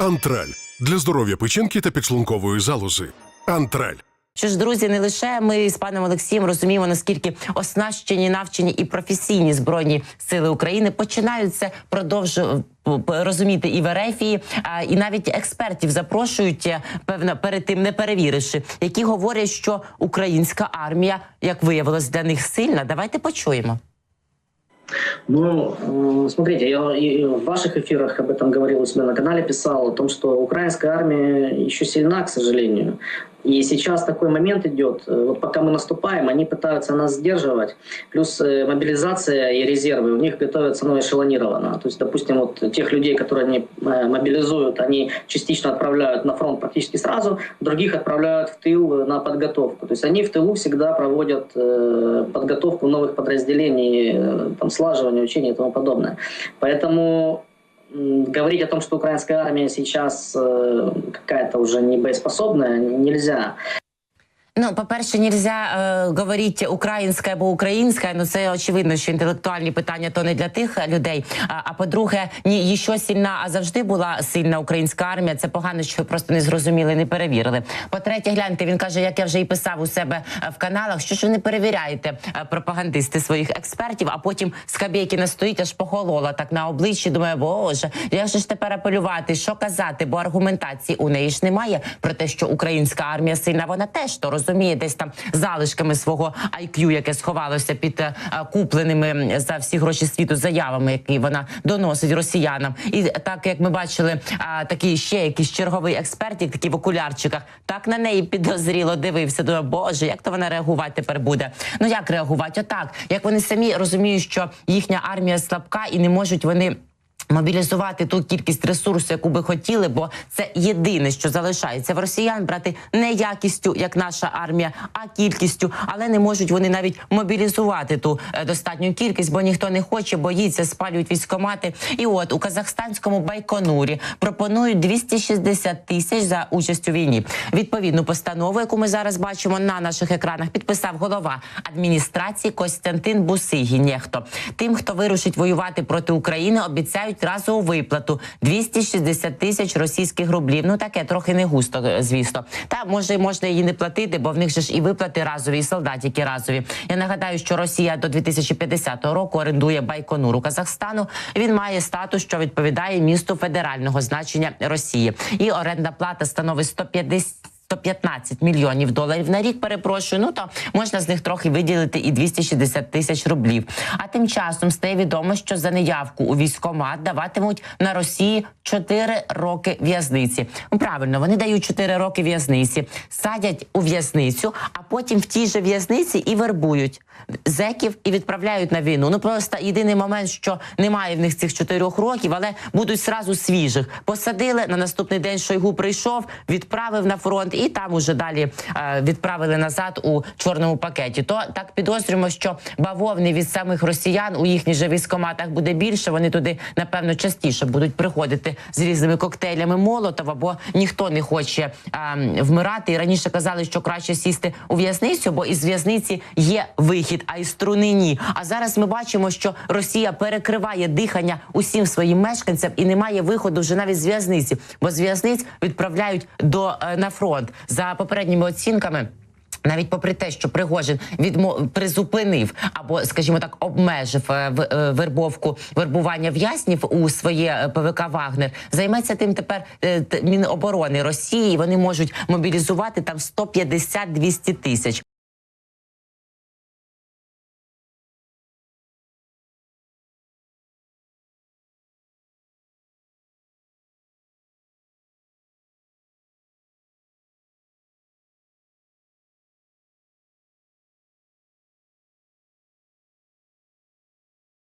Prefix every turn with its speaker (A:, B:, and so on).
A: Антраль для здоров'я печінки та підшлункової залози. Антраль.
B: Що ж, друзі, не лише ми з паном Олексієм розуміємо, наскільки оснащені, навчені і професійні збройні сили України починають це продовжувати розуміти і в а, і навіть експертів запрошують е, певно перед тим, не перевіривши, які говорять, що українська армія, як виявилось, для них сильна. Давайте почуємо.
C: Ну, э, смотрите, я и в ваших эфирах об этом говорил у себя на канале, писал о том, что украинская армия еще сильна, к сожалению. И сейчас такой момент идет, э, вот пока мы наступаем, они пытаются нас сдерживать, плюс э, мобилизация и резервы у них готовятся, ну, эшелонированно. То есть, допустим, вот тех людей, которые они э, мобилизуют, они частично отправляют на фронт практически сразу, других отправляют в тыл на подготовку. То есть они в тылу всегда проводят подготовку новых подразделений, там, слаживание, учение и тому подобное. Поэтому говорить о том, что украинская армия сейчас э, какая-то уже не боеспособная, нельзя.
B: Ну, по-перше, нельзя е, говорити українська або українська. Ну це очевидно, що інтелектуальні питання то не для тих людей. А, а по-друге, ні, що сильна, а завжди була сильна українська армія. Це погано, що просто не зрозуміли, не перевірили. По-третє, гляньте, він каже, як я вже і писав у себе е, в каналах, що ж ви не перевіряєте е, пропагандисти своїх експертів, а потім Скабєкіна стоїть аж похолола так на обличчі. Думає, боже, як же ж тепер апелювати, що казати? Бо аргументації у неї ж немає про те, що українська армія сильна. Вона теж то розуміє десь там залишками свого IQ, яке сховалося під е, купленими за всі гроші світу заявами, які вона доносить росіянам. І так як ми бачили, а, такий ще якийсь черговий експертик, такий в окулярчиках, так на неї підозріло дивився. Думаю, боже, як то вона реагувати тепер буде? Ну як реагувати? Отак, як вони самі розуміють, що їхня армія слабка і не можуть вони. Мобілізувати ту кількість ресурсу, яку би хотіли, бо це єдине, що залишається в росіян брати не якістю, як наша армія, а кількістю. Але не можуть вони навіть мобілізувати ту е, достатню кількість, бо ніхто не хоче, боїться, спалюють військомати. І от у казахстанському байконурі пропонують 260 тисяч за участь у війні. Відповідну постанову, яку ми зараз бачимо на наших екранах, підписав голова адміністрації Костянтин Бусигі. Нехто тим, хто вирушить воювати проти України, обіцяють разову виплату 260 тисяч російських рублів. Ну таке трохи не густо, е, звісно. Та може можна її не платити, бо в них же ж і виплати разові, і солдатики разові. Я нагадаю, що Росія до 2050 року орендує Байконур у Казахстану. Він має статус, що відповідає місту федерального значення Росії, і орендна плата становить 150 115 мільйонів доларів на рік. Перепрошую. Ну то можна з них трохи виділити і 260 тисяч рублів. А тим часом стає відомо, що за неявку у військомат даватимуть на Росії 4 роки в'язниці. Ну, правильно, вони дають 4 роки в'язниці, садять у в'язницю, а потім в тій же в'язниці і вербують зеків і відправляють на війну. Ну просто єдиний момент, що немає в них цих 4 років, але будуть сразу свіжих. Посадили на наступний день. Шойгу прийшов, відправив на фронт, і там уже далі е, відправили назад у чорному пакеті. То так підозрюємо, що бавовни від самих росіян у їхніх же військоматах буде більше. Вони туди напевно частіше будуть приходити з різними коктейлями Молотова, бо ніхто не хоче е, вмирати. І раніше казали, що краще сісти у в'язницю, бо із в'язниці є вихід, а із струни ні. А зараз ми бачимо, що Росія перекриває дихання усім своїм мешканцям і немає виходу вже навіть з в'язниці, бо з в'язниць відправляють до е, на фронт за попередніми оцінками. Навіть попри те, що Пригожин відмо призупинив або, скажімо так, обмежив е, е, вербовку вербування в'язнів у своє е, ПВК Вагнер, займеться тим тепер Міноборони Росії. Вони можуть мобілізувати там 150-200 тисяч.